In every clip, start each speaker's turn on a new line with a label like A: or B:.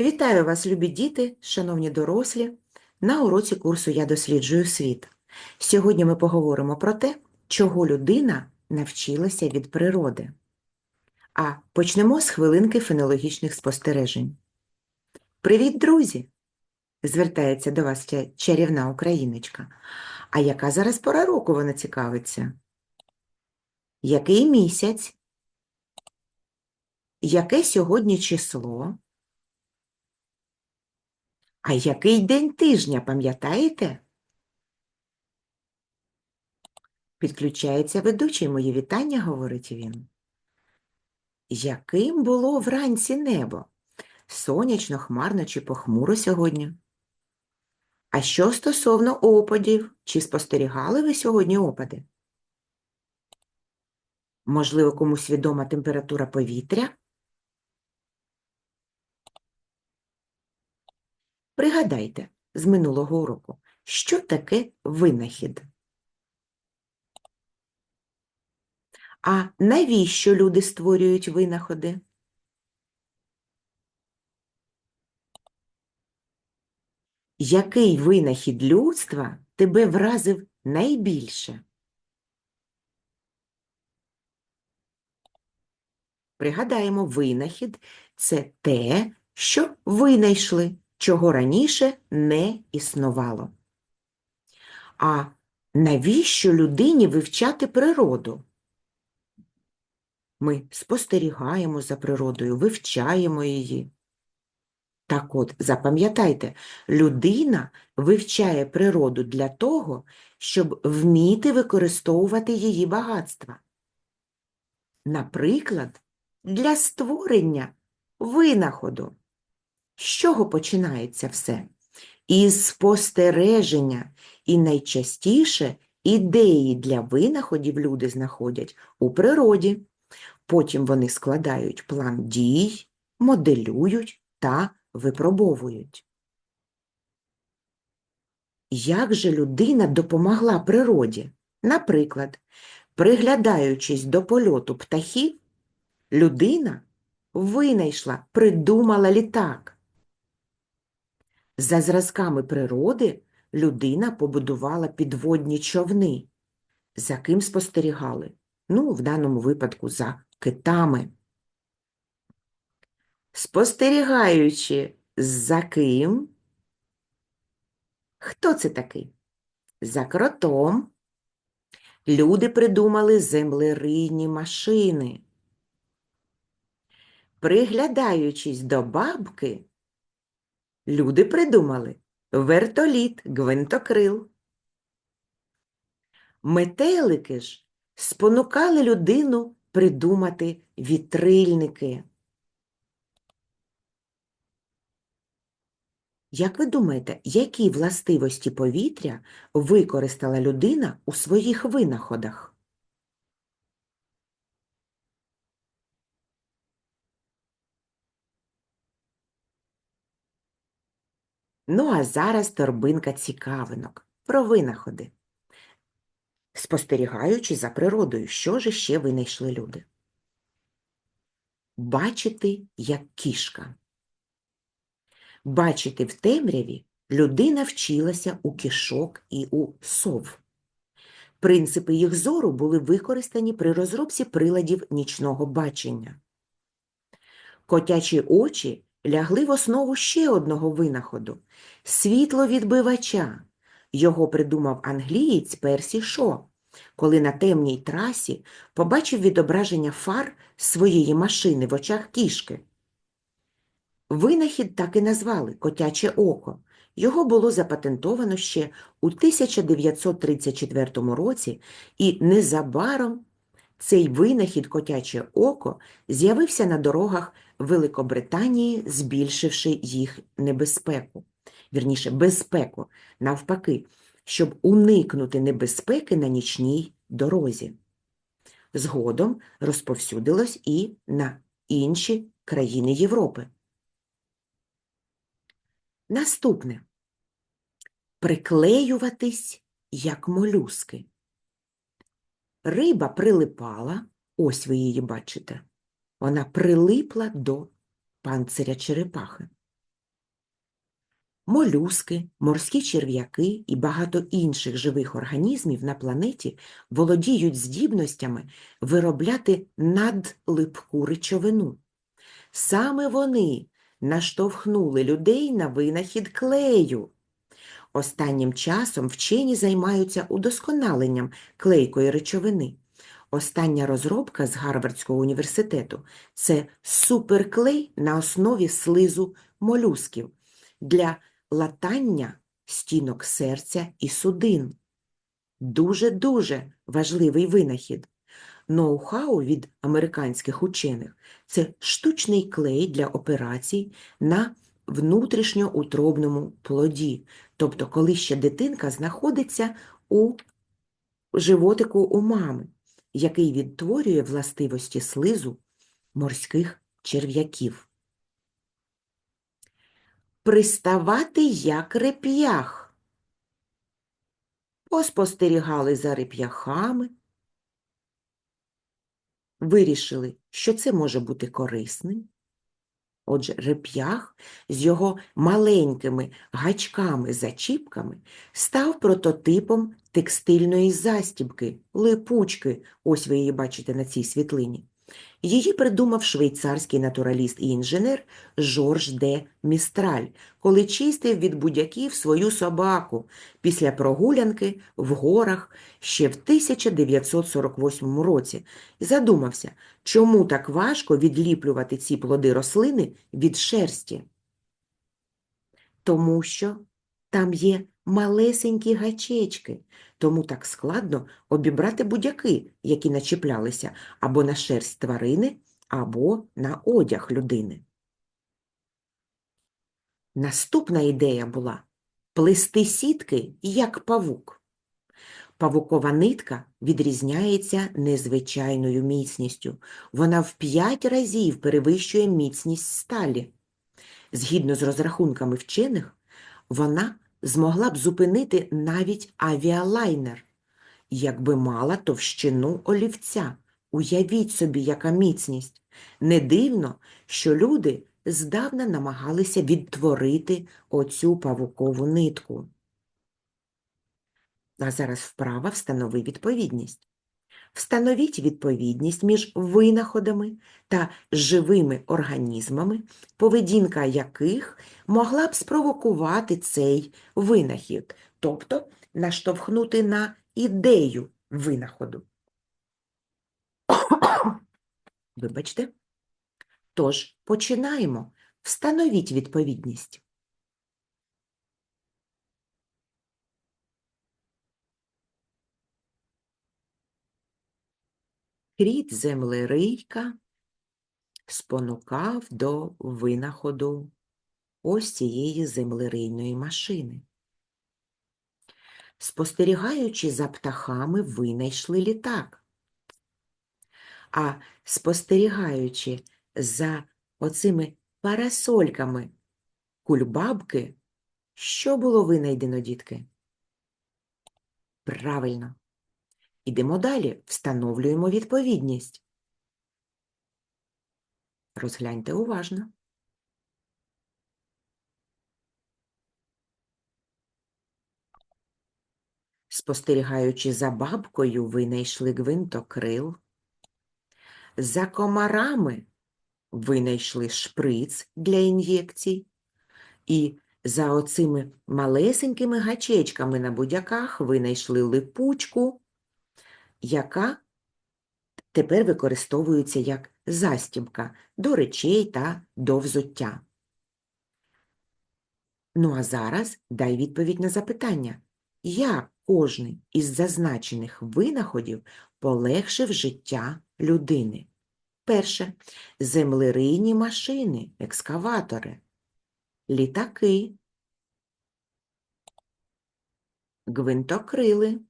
A: Вітаю вас, любі діти, шановні дорослі, на уроці курсу Я досліджую світ. Сьогодні ми поговоримо про те, чого людина навчилася від природи. А почнемо з хвилинки фенологічних спостережень. Привіт, друзі! Звертається до вас чарівна україночка. А яка зараз пора року вона цікавиться? Який місяць? Яке сьогодні число? А який день тижня, пам'ятаєте? Підключається ведучий, мої вітання, говорить він. Яким було вранці небо? Сонячно, хмарно чи похмуро сьогодні? А що стосовно опадів? Чи спостерігали ви сьогодні опади? Можливо, комусь відома температура повітря? Пригадайте з минулого уроку, що таке винахід? А навіщо люди створюють винаходи? Який винахід людства тебе вразив найбільше? Пригадаємо, винахід – це те, що винайшли, чого раніше не існувало. А навіщо людині вивчати природу? Ми спостерігаємо за природою, вивчаємо її. Так от, запам'ятайте, людина вивчає природу для того, щоб вміти використовувати її багатства. Наприклад, для створення винаходу. З чого починається все? Із спостереження, і найчастіше ідеї для винаходів люди знаходять у природі. Потім вони складають план дій, моделюють та випробовують. Як же людина допомогла природі? Наприклад, приглядаючись до польоту птахів, людина винайшла, придумала літак. За зразками природи людина побудувала підводні човни. За ким спостерігали? Ну, в даному випадку за китами. Спостерігаючи за ким? Хто це такий? За кротом. Люди придумали землерийні машини. Приглядаючись до бабки, люди придумали вертоліт, гвинтокрил. Метелики ж спонукали людину придумати вітрильники. Як ви думаєте, які властивості повітря використала людина у своїх винаходах? Ну, а зараз торбинка цікавинок про винаходи. Спостерігаючи за природою, що ж ще винайшли люди? Бачити, як кішка. Бачити в темряві людина вчилася у кішок і у сов. Принципи їх зору були використані при розробці приладів нічного бачення. Котячі очі лягли в основу ще одного винаходу – світловідбивача. Його придумав англієць Персі Шо, коли на темній трасі побачив відображення фар своєї машини в очах кішки. Винахід так і назвали котяче око. Його було запатентовано ще у 1934 році, і незабаром цей винахід котяче око з'явився на дорогах Великобританії, збільшивши їх небезпеку. Вірніше, безпеку, навпаки, щоб уникнути небезпеки на нічній дорозі. Згодом розповсюдилось і на інші країни Європи. Наступне. Приклеюватись, як молюски. Риба прилипала, ось ви її бачите, вона прилипла до панциря черепахи. Молюски, морські черв'яки і багато інших живих організмів на планеті володіють здібностями виробляти надлипку речовину. Саме вони наштовхнули людей на винахід клею. Останнім часом вчені займаються удосконаленням клейкої речовини. Остання розробка з Гарвардського університету – це суперклей на основі слизу молюсків для латання стінок серця і судин. Дуже-дуже важливий винахід. Ноу-хау від американських учених – це штучний клей для операцій на внутрішньоутробному плоді, тобто коли ще дитинка знаходиться у животику у мами, який відтворює властивості слизу морських черв'яків. Приставати як реп'ях. Поспостерігали за реп'яхами, вирішили, що це може бути корисним. Отже, реп'ях з його маленькими гачками-зачіпками став прототипом текстильної застібки, липучки, ось ви її бачите на цій світлині. Її придумав швейцарський натураліст і інженер Жорж де Містраль, коли чистив від будяків свою собаку після прогулянки в горах ще в 1948 році і задумався, чому так важко відліплювати ці плоди рослини від шерсті. Тому що там є малесенькі гачечки, тому так складно обібрати будяки, які начіплялися або на шерсть тварини, або на одяг людини. Наступна ідея була плести сітки, як павук. Павукова нитка відрізняється незвичайною міцністю. Вона в п'ять разів перевищує міцність сталі. Згідно з розрахунками вчених, вона змогла б зупинити навіть авіалайнер, якби мала товщину олівця. Уявіть собі, яка міцність. Не дивно, що люди здавна намагалися відтворити оцю павукову нитку. А зараз вправа встанови відповідність. Встановіть відповідність між винаходами та живими організмами, поведінка яких могла б спровокувати цей винахід, тобто наштовхнути на ідею винаходу. Вибачте. Тож, починаємо. Встановіть відповідність. Кріт землерийка спонукав до винаходу ось цієї землерийної машини. Спостерігаючи за птахами, винайшли літак. А спостерігаючи за оцими парасольками кульбабки, що було винайдено, дітки? Правильно. Ідемо далі, встановлюємо відповідність. Розгляньте уважно. Спостерігаючи за бабкою, винайшли гвинтокрил. За комарами винайшли шприц для ін'єкцій. І за оцими малесенькими гачечками на будяках винайшли липучку, яка тепер використовується як застібка до речей та до взуття. Ну а зараз дай відповідь на запитання, як кожний із зазначених винаходів полегшив життя людини? Перше землерийні машини, екскаватори, літаки, гвинтокрили.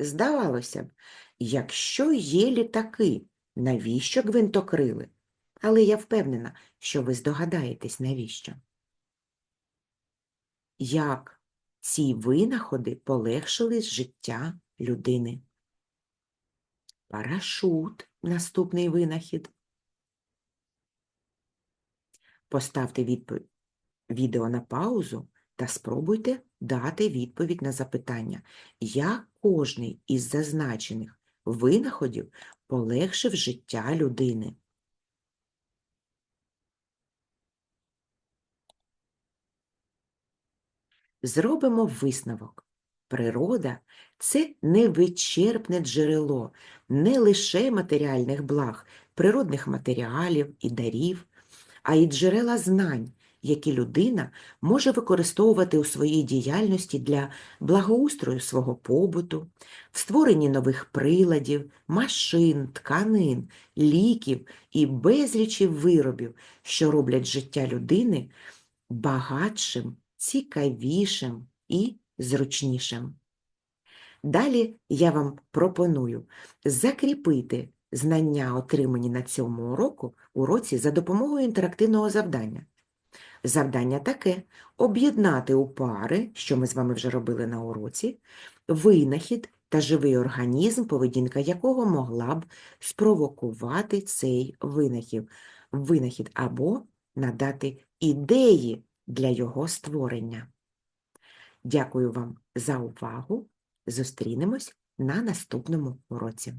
A: Здавалося б, якщо є літаки, навіщо гвинтокрили? Але я впевнена, що ви здогадаєтесь, навіщо. Як ці винаходи полегшили життя людини? Парашут – наступний винахід. Поставте відповідь. відео на паузу та спробуйте дати відповідь на запитання, як кожний із зазначених винаходів полегшив життя людини. Зробимо висновок. Природа – це невичерпне джерело не лише матеріальних благ, природних матеріалів і дарів, а й джерела знань, які людина може використовувати у своїй діяльності для благоустрою свого побуту, в створенні нових приладів, машин, тканин, ліків і безлічі виробів, що роблять життя людини багатшим, цікавішим і зручнішим. Далі я вам пропоную закріпити знання, отримані на цьому уроку, уроці за допомогою інтерактивного завдання. Завдання таке – об'єднати у пари, що ми з вами вже робили на уроці, винахід та живий організм, поведінка якого могла б спровокувати цей винахід, винахід або надати ідеї для його створення. Дякую вам за увагу. Зустрінемось на наступному уроці.